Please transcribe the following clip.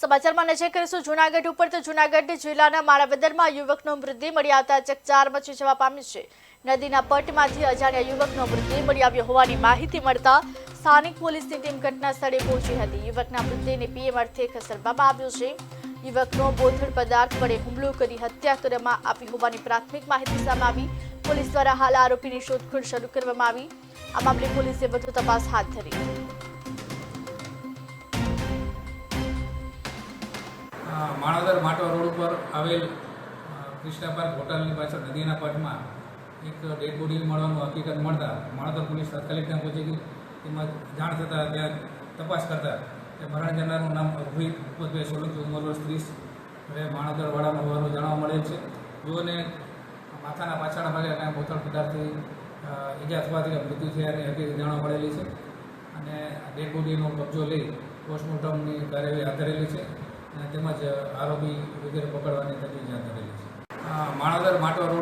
સમાચારમાં નજર કરીશું, જૂનાગઢ ઉપર તો જૂનાગઢ જિલ્લાના માણાવદરમાં યુવકનો મૃતદેહ મળી આવતા ચકચાર મચી જવા પામી છે. નદીના પટમાંથી અજાણ્યા યુવકનો મૃતદેહ મળી આવ્યો હોવાની માહિતી મળતા સ્થાનિક પોલીસની ટીમ ઘટના સ્થળે પહોંચી હતી. યુવકના મૃતદેહને પીએમ અર્થે ખસેડવામાં આવ્યો છે. યુવકનો બોથડ પદાર્થ વડે હુમલો કરી હત્યા કરવામાં આવી હોવાની પ્રાથમિક માહિતી સામે આવી. પોલીસ દ્વારા હાલ આરોપીની શોધખોળ શરૂ કરવામાં આવી. આ મામલે પોલીસે વધુ તપાસ હાથ ધરી. માણાવદર માટવા રોડ ઉપર આવેલ ક્રિષ્ના પાર્ક હોટલની પાછળ નદીના પટમાં એક ડેડ બોડી મળવાનું હકીકત મળતા માણાવદર પોલીસ તાત્કાલિક ત્યાં પહોંચી ગઈ તેમાં જાણ થતાં ત્યાં તપાસ કરતા કે મરણ જનારનું નામ અભિત ભૂપતભાઈ સોલંકી, ઉંમર વર્ષ ત્રીસ. અને માણાવદર વાળાનો હોવાનું જાણવા મળેલ છે. જોને માથાના પાછળના ભાગે કાંઈ બોથળ પદાર્થથી ઈજા થવાથી મૃત્યુ થયાની હકીકત જાણવા મળેલી છે. અને ડેડ બોડીનો કબજો લઈ પોસ્ટમોર્ટમની કાર્યવાહી હાથ ધરેલી છે. અને તેમજ આરોપી વગેરે પકડવાની તજવીજ હાથ ધરેલી છે. માણાદર માટવા રોડ